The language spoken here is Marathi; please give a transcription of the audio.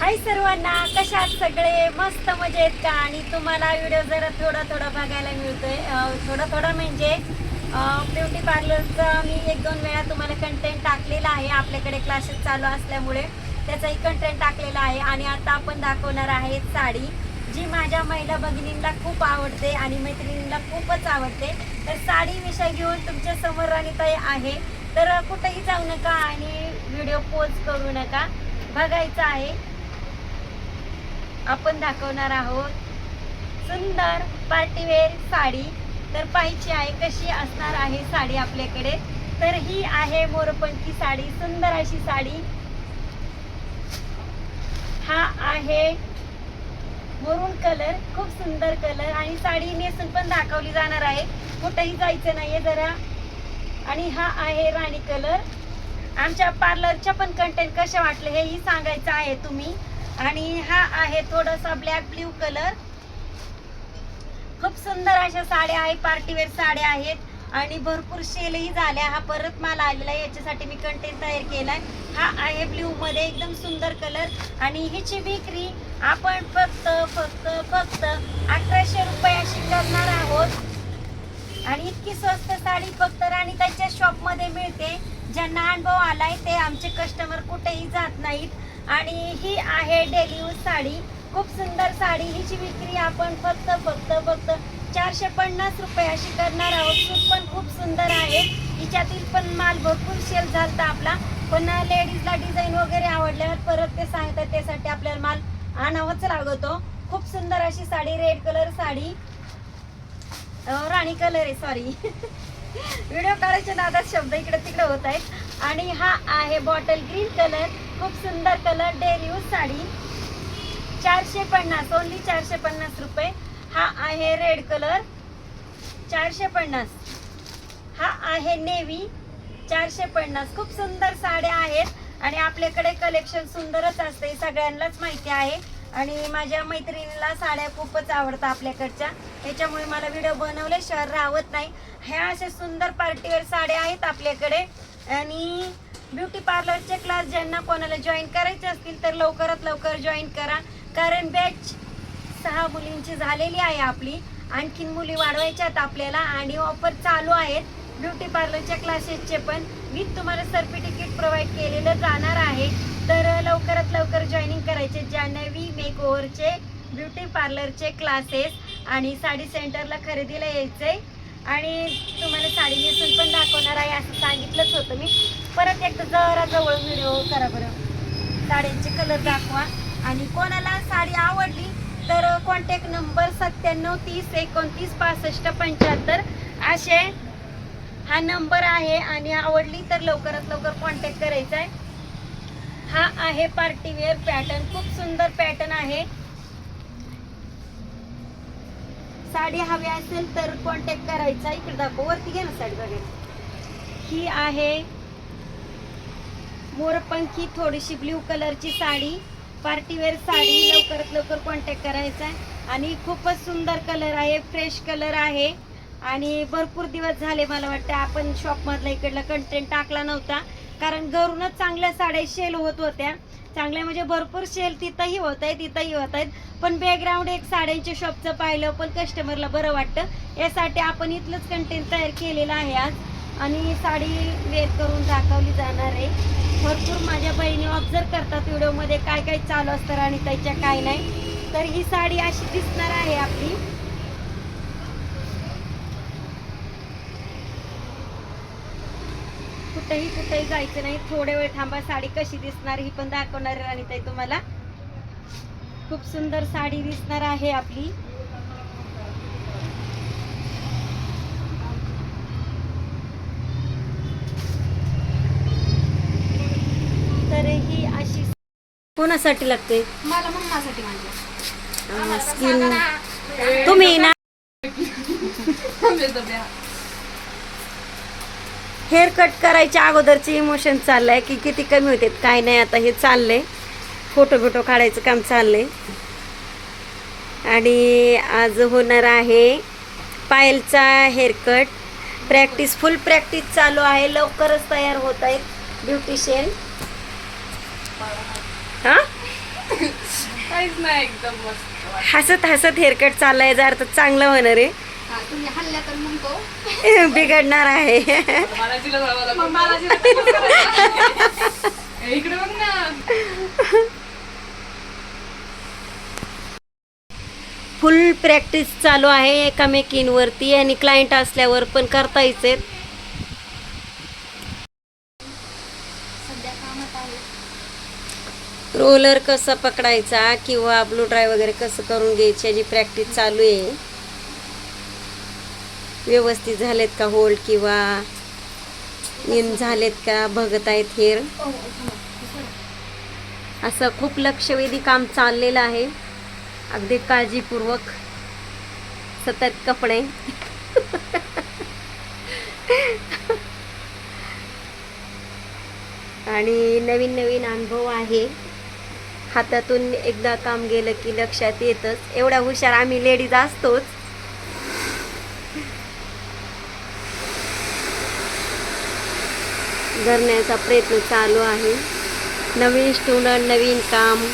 हाय सर्वांना कशात सगळे? मस्त मजेत का? आणि तुम्हाला व्हिडिओ जरा थोडा थोडा बघायला मिळतोय. थोडा थोडा म्हणजे ब्युटी पार्लरचा मी एक दोन वेळा तुम्हाला कंटेंट टाकलेला आहे. आपल्याकडे क्लासेस चालू असल्यामुळे त्याचाही कंटेंट टाकलेला आहे. आणि आता आपण दाखवणार आहे साडी जी माझ्या महिला भगिनींना खूप आवडते आणि मैत्रिणींना खूपच आवडते. तर साडी विषय घेऊन तुमच्यासमोर राणीताई आहे. तर कुठेही जाऊ नका आणि व्हिडिओ पोज करू नका. बघायचं आहे. आपण दाखवणार आहोत सुंदर पार्टीवेअर साडी. तर पाहिजे आहे कशी असणार आहे साडी आपल्याकडे. तर ही आहे मोरपंखी साडी सुंदर अशी साडी. हा आहे मरून कलर खूप सुंदर कलर आणि साडी नेसून पण दाखवली जाणार आहे. कुठेही जायचं नाहीये जरा. आणि हा आहे राणी कलर. आमच्या पार्लरच्या पण कंटेंट कसे वाटले हेही सांगायचं आहे तुम्ही. आणि हा आहे थोडासा ब्लॅक ब्ल्यू कलर खूप सुंदर अशा साड्या आहेत पार्टीवेअर साड्या आहेत. आणि भरपूर शेलही झाल्या. हा परत माल आलेला आहे याच्यासाठी मी कंटेंट तयार केलाय. हा आहे ब्ल्यू मध्ये एकदम सुंदर कलर आणि हिची विक्री आपण फक्त फक्त फक्त अकराशे रुपयाशी करणार आहोत. आणि इतकी स्वस्त साडी फक्त राणीताईच्या शॉपमध्ये मिळते. ज्यांना अनुभव आलाय ते आमचे कस्टमर कुठेही जात नाहीत. आणि ही आहे डेली यूज साडी. खूप सुंदर साडी. हिची विक्री आपण फक्त फक्त फक्त चारशे पन्नास रुपये अशी करणार आहोत. सूट पण खूप सुंदर आहे. हिच्यातील पण माल भरपूर सेल झालता आपला. पण लेडीजला डिझाईन वगैरे आवडल्यावर परत ते सांगतात त्यासाठी आपल्याला माल आणावाच लागतो. खूप सुंदर अशी साडी रेड कलर साडी. राणी कलर आहे सॉरी व्हिडिओ काढायच्या नादात शब्द इकडे तिकडे होत आहेत. आणि हा आहे बॉटल ग्रीन कलर खूप सुंदर कलर डेली यूज साडी. चारशे पन्नास ओनली चारशे पन्नास रुपये. हा आहे रेड कलर चारशे पन्नास. हा आहे नेवी चारशे पन्नास. खूप सुंदर साड्या आहेत. आणि आपल्याकडे कलेक्शन सुंदरच असते सगळ्यांनाच माहिती आहे. आणि माझ्या मैत्रिणीला साड्या खूपच आवडतात आपल्याकडच्या. त्याच्यामुळे मला व्हिडिओ बनवल्याशिवाय राहत नाही. ह्या अशा सुंदर पार्टीवेअर साड्या आहेत आपल्याकडे. आणि ब्युटी पार्लरचे क्लास ज्यांना कोणाला जॉईन करायचे असतील तर लवकरात लवकर जॉईन करा. कारण बॅच सहा मुलींची झालेली आहे आपली. आणखीन मुली वाढवायच्या आहेत आपल्याला आणि ऑफर चालू आहेत. ब्युटी पार्लरच्या क्लासेसचे पण. मी तुम्हाला सर्टिफिकेट प्रोव्हाइड केलेलं जाणार आहे. तर लव करायचे जान्हवी मेक ओव्हरचे ब्युटी पार्लरचे क्लासेस आणि साडी सेंटरला खरेदीला यायचे. आणि तुम्हाला साडी नेसून पण दाखवणार आहे असं सांगितलंच होतं मी. परत एकदा जरा जवळ व्हिडिओ करा बरं. साड्यांचे कलर दाखवा. आणि कोणाला साडी आवडली तर कॉन्टॅक्ट नंबर सत्त्याण्णव तीस एकोणतीस पासष्ट पंच्याहत्तर असे हा नंबर आहे. आणि आवडली तर लवकरात लवकर कॉन्टॅक्ट करायचा आहे. हा आहे पार्टीवेअर पॅटर्न खूप सुंदर पॅटर्न आहे. साडी हवी असेल तर कॉन्टॅक्ट करायचा. इकडे दाखव. वरती घ्या ना साडी बघायला ही आहे मोरपंखी थोडीशी ब्ल्यू कलरची साडी. पार्टीवेअर साडी लवकरात लवकर कॉन्टॅक्ट करायचा आहे. आणि खूपच सुंदर कलर आहे. फ्रेश कलर आहे. आणि भरपूर दिवस झाले मला वाटतं आपण शॉपमधला इकडला कंटेंट टाकला नव्हता. कारण घरूनच चांगल्या साड्या शेल होत होत्या. चांगल्या म्हणजे भरपूर सेल तिथंही होत आहे तिथंही होत आहेत. पण बॅकग्राऊंड एक साड्यांच्या शॉपचं पाहिलं पण कस्टमरला बरं वाटतं. यासाठी आपण इथलंच कंटेंट तयार केलेलं आहे आज. आणि साडी वेअर करून दाखवली जाणार आहे. भरपूर माझ्या बहिणी ऑब्झर्व करतात व्हिडिओमध्ये काय काय चालू असतं आणि त्याच्या काय नाही. तर ही साडी अशी दिसणार आहे आपली. कुठेही कुठेही जायचं नाही. थोडे वेळ थांबा साडी कशी दिसणार ही पण दाखवणार आहे राणीताई तुम्हाला. खूप सुंदर साडी दिसणार आहे आपली. तर ही अशी कोणासाठी लागते? मला मम्मासाठी म्हणजे स्किन तुम्ही ना हेअर कट करायच्या अगोदरचे इमोशन चाललंय की किती कमी होते काय नाही आता हे चाललंय. फोटो बिटो काढायचं काम चाललंय. आणि आज होणार आहे पायलचा हेअरकट प्रॅक्टिस फुल प्रॅक्टिस चालू आहे. लवकरच तयार होत आहेत ब्युटिशियन हा? काहीच नाही एकदम हसत हसत हेअरकट चाललाय. जर तर चांगलं होणार आहे. तुम्ही हल्ल्या तर मग तो. बिघडणार आहे. मग मला जे कसं करायचं? ए, इकडे बघ ना. फुल प्रॅक्टिस चालू आहे एकामेकींवरती आणि क्लायंट असल्यावर पण करता येते सध्या कामात आहे. रोलर कसा पकडायचा किंवा ब्लू ड्राय वगैरे कसं करून घ्यायची याची प्रॅक्टिस चालू आहे. व्यवस्थित झालेत का होल्ड किंवा इन झालेत का बघत आहेत हेअर असं खूप लक्षवेधी काम चाललेलं आहे. अगदी काळजीपूर्वक सतत कपडे. आणि नवीन नवीन अनुभव आहे. हातातून एकदा काम गेलं की लक्षात येतच. एवढा हुशार आम्ही लेडीज असतोच. करण्याचा प्रयत्न चालू आहे. नवीन स्टुडंट नवीन काम